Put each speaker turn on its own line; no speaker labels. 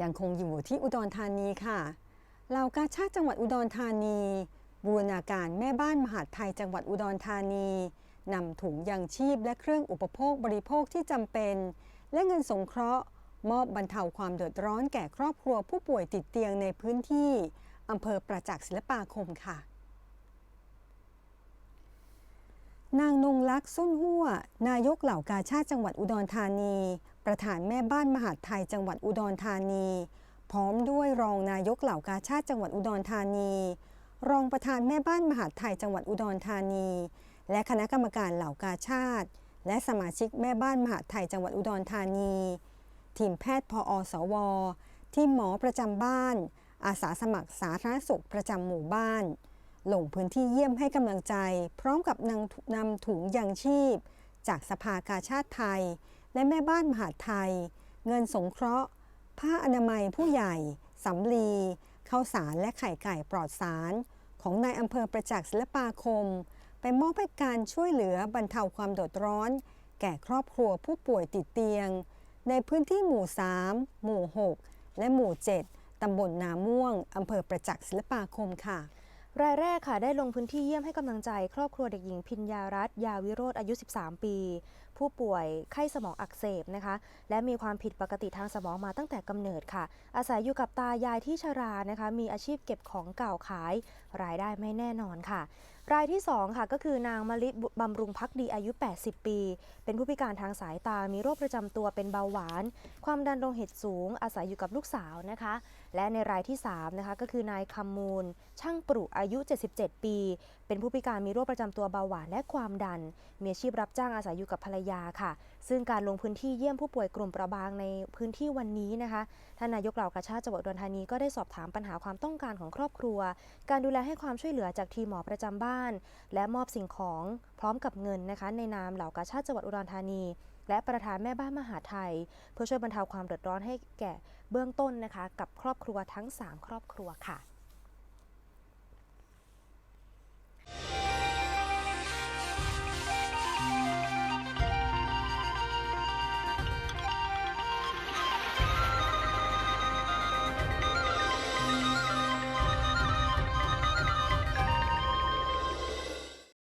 ยังคงอยู่ที่อุดรธานีค่ะเหล่ากาชาติจังหวัดอุดรธานี บูรณาการแม่บ้านมหาดไทยจังหวัดอุดรธานีนำถุงยังชีพและเครื่องอุปโภคบริโภคที่จำเป็น และเงินสงเคราะห์ มอบบรรเทาความเดือดร้อนแก่ครอบครัวผู้ป่วยติดเตียงในพื้นที่อำเภอประจักษ์ศิลปาคมค่ะ นางนงลักษณ์สุนหัวนายกเหล่ากาชาติจังหวัดอุดรธานี ประธานแม่บ้านมหาดไทยจังหวัดอุดรธานี พร้อมด้วยรองนายกเหล่ากาชาติจังหวัดอุดรธานี รองประธานแม่บ้านมหาดไทยจังหวัดอุดรธานี และคณะกรรมการเหล่ากาชาติ และสมาชิกแม่บ้านมหาดไทยจังหวัดอุดรธานี ทีมแพทย์พออสว ทีมหมอประจำบ้าน อาสาสมัครสาธารณสุขประจำหมู่บ้าน ลงพื้นที่เยี่ยมให้กำลังใจ พร้อมกับนำนำถุงยังชีพ จากสภากาชาติไทย และแม่บ้านมหาไทย เงินสงเคราะห์ ผ้าอนามัยผู้ใหญ่สำลีข้าวสารและไข่ไก่ปลอดสาร ของนายอำเภอประจักษ์ศิลปาคม ไปมอบให้การช่วยเหลือบรรเทาความเดือดร้อน แก่ครอบครัวผู้ป่วยติดเตียง ในพื้นที่หมู่ 3 หมู่ 6 และหมู่ 7ตำบลนาม่วงอำเภอประจักษ์ศิลปาคมค่ะ
รายแรกค่ะได้ลงพื้นที่เยี่ยมให้กำลังใจ ครอบครัวเด็กหญิงพิญญารัตน์ยาวิโรธอายุ 13 ปี ผู้ป่วยไข้สมองอักเสบนะคะ และมีความผิดปกติทางสมองมาตั้งแต่กำเนิดค่ะ อาศัยอยู่กับตายายที่ชรานะคะ มีอาชีพเก็บของเก่าขาย รายได้ไม่แน่นอนค่ะ รายที่ 2 ค่ะก็คือนางมะลิบบำรุงพักดีอายุ 80 ปี เป็นผู้พิการทางสายตา มีโรคประจำตัวเป็นเบาหวาน ความดันโลหิตสูง อาศัยอยู่กับลูกสาวนะคะ และในรายที่3นะคะก็คือนายคำมูล ช่างปรุอายุ 77 ปี เป็นผู้พิการมีโรคประจำตัวเบาหวานและความดัน มีอาชีพรับจ้างอาศัยอยู่กับภรรยาาค่ะ ซึ่งการลงพื้นที่เยี่ยมผู้ป่วยกลุ่มประบางในพื้นที่วันนี้นะคะท่านนายกเหล่ากาชาติจังหวัดอุดรธานีก็ได้สอบถามปัญหาความต้องการของครอบครัว การดูแลให้ความช่วยเหลือจากทีมหมอประจำบ้าน และมอบสิ่งของพร้อมกับเงินนะคะ ในนามเหล่ากาชาติจังหวัดอุดรธานี และประธานแม่บ้านมหาไทย เพื่อช่วยบรรเทาความเดือดร้อนให้แก่เบื้องต้นนะคะ กับครอบครัวทั้ง 3 ครอบครัวค่ะ